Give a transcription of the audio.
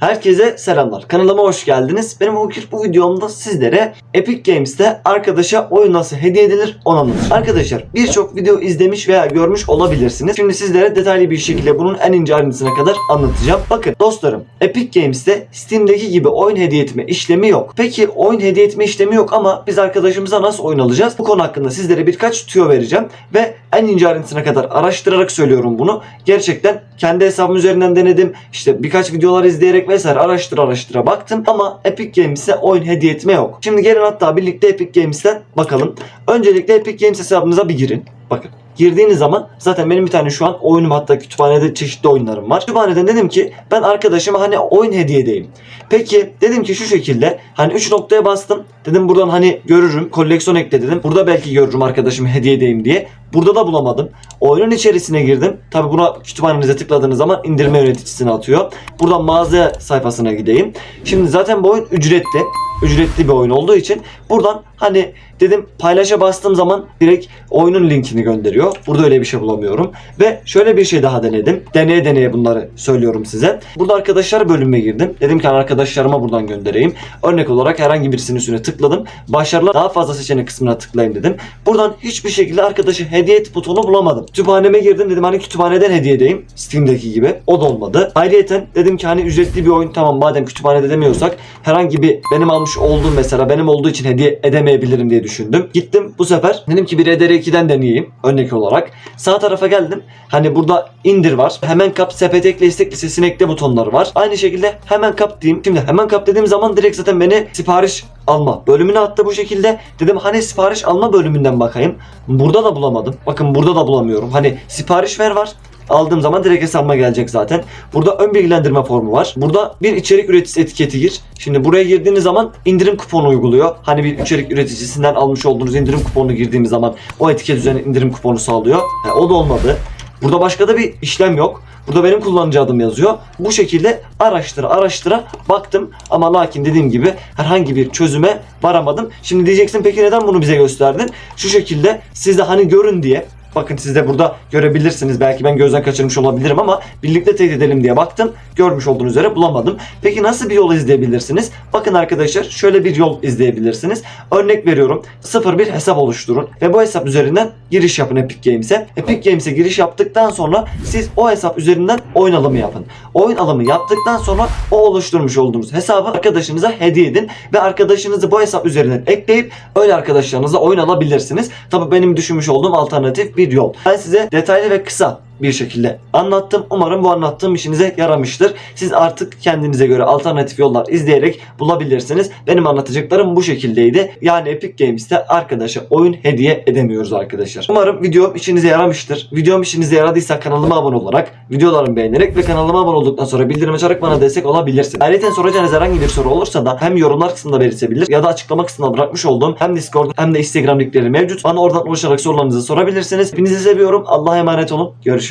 Herkese selamlar. Kanalıma hoş geldiniz. Benim bugün bu videomda sizlere Epic Games'te arkadaşa oyun nasıl hediye edilir onu anlatacağım. Arkadaşlar birçok video izlemiş veya görmüş olabilirsiniz. Şimdi sizlere detaylı bir şekilde bunun en ince ayrıntısına kadar anlatacağım. Bakın dostlarım Epic Games'te Steam'deki gibi oyun hediye etme işlemi yok. Peki oyun hediye etme işlemi yok ama biz arkadaşımıza nasıl oyun alacağız? Bu konu hakkında sizlere birkaç tüyo vereceğim ve en ince ayrıntısına kadar araştırarak söylüyorum bunu. Gerçekten kendi hesabım üzerinden denedim. İşte birkaç videolar izleyerek vesaire araştıra araştıra baktım ama Epic Games'e oyun hediye etme yok. Şimdi gelin hatta birlikte Epic Games'ten bakalım. Öncelikle Epic Games hesabınıza bir girin. Bakın girdiğiniz zaman zaten benim bir tane şu an oyunum hatta kütüphanede çeşitli oyunlarım var. Kütüphaneden dedim ki ben arkadaşıma hani oyun hediye edeyim. Peki dedim ki şu şekilde hani 3 noktaya bastım. Dedim buradan hani görürüm koleksiyon ekle dedim. Burada belki görürüm arkadaşıma hediye edeyim diye. Burada da bulamadım. Oyunun içerisine girdim. Tabi buna kütüphanenize tıkladığınız zaman indirme yöneticisine atıyor. Buradan mağaza sayfasına gideyim. Şimdi zaten bu oyun ücretli. Ücretli bir oyun olduğu için buradan hani dedim paylaşa bastığım zaman direkt oyunun linkini gönderiyor. Burada öyle bir şey bulamıyorum. Ve şöyle bir şey daha denedim. Deneye deneye bunları söylüyorum size. Burada arkadaşlar bölümüne girdim. Dedim ki arkadaşlarıma buradan göndereyim. Örnek olarak herhangi birisinin üstüne tıkladım. Başarılı daha fazla seçenek kısmına tıklayayım dedim. Buradan hiçbir şekilde arkadaşı hediye et butonu bulamadım. Kütüphaneme girdim dedim hani kütüphaneden hediye edeyim. Steam'deki gibi. O da olmadı. Ayrıyeten dedim ki hani ücretli bir oyun tamam madem kütüphanede demiyorsak herhangi bir benim almış olduğum mesela benim olduğu için hediye edemeyebilirim diye düşündüm. Gittim bu sefer dedim ki bir EDR2'den deneyeyim örnek olarak. Sağ tarafa geldim. Hani burada indir var. Hemen kap sepet ekle istek listesine ekle butonları var. Aynı şekilde hemen kap diyeyim. Şimdi hemen kap dediğim zaman direkt zaten beni sipariş alma bölümüne attı bu şekilde. Dedim hani sipariş alma bölümünden bakayım. Burada da bulamadım. Bakın burada da bulamıyorum. Hani sipariş ver var. Aldığım zaman direkt hesabıma gelecek zaten. Burada ön bilgilendirme formu var. Burada bir içerik üreticisi etiketi gir. Şimdi buraya girdiğiniz zaman indirim kuponu uyguluyor. Hani bir içerik üreticisinden almış olduğunuz indirim kuponunu girdiğimiz zaman o etiket üzerine indirim kuponu sağlıyor. Ha, o da olmadı. Burada başka da bir işlem yok. Burada benim kullanıcı adım yazıyor. Bu şekilde araştıra araştıra baktım ama lakin dediğim gibi herhangi bir çözüme varamadım. Şimdi diyeceksin peki neden bunu bize gösterdin? Şu şekilde siz de hani görün diye Bakın siz de burada görebilirsiniz. Belki ben gözden kaçırmış olabilirim ama birlikte teyit edelim diye baktım. Görmüş olduğunuz üzere bulamadım. Peki nasıl bir yol izleyebilirsiniz? Bakın arkadaşlar şöyle bir yol izleyebilirsiniz. Örnek veriyorum. 01 hesap oluşturun ve bu hesap üzerinden giriş yapın Epic Games'e. Epic Games'e giriş yaptıktan sonra siz o hesap üzerinden oyun alımı yapın. Oyun alımı yaptıktan sonra o oluşturmuş olduğunuz hesabı arkadaşınıza hediye edin ve arkadaşınızı bu hesap üzerinden ekleyip öyle arkadaşlarınızla oyun alabilirsiniz. Tabii benim düşünmüş olduğum alternatif bir yol. Ben size detaylı ve kısa bir şekilde anlattım. Umarım bu anlattığım işinize yaramıştır. Siz artık kendinize göre alternatif yollar izleyerek bulabilirsiniz. Benim anlatacaklarım bu şekildeydi. Yani Epic Games'te arkadaşa oyun hediye edemiyoruz arkadaşlar. Umarım videom işinize yaramıştır. Videom işinize yaradıysa kanalıma abone olarak, videolarımı beğenerek ve kanalıma abone olduktan sonra bildirim açarak bana destek olabilirsiniz. Ayrıca soracağınız herhangi bir soru olursa da hem yorumlar kısmında belirtebilir ya da açıklama kısmına bırakmış olduğum hem Discord hem de Instagram linkleri mevcut. Bana oradan ulaşarak sorularınızı sorabilirsiniz. Hepinizi seviyorum. Allah'a emanet olun. Görüşürüz.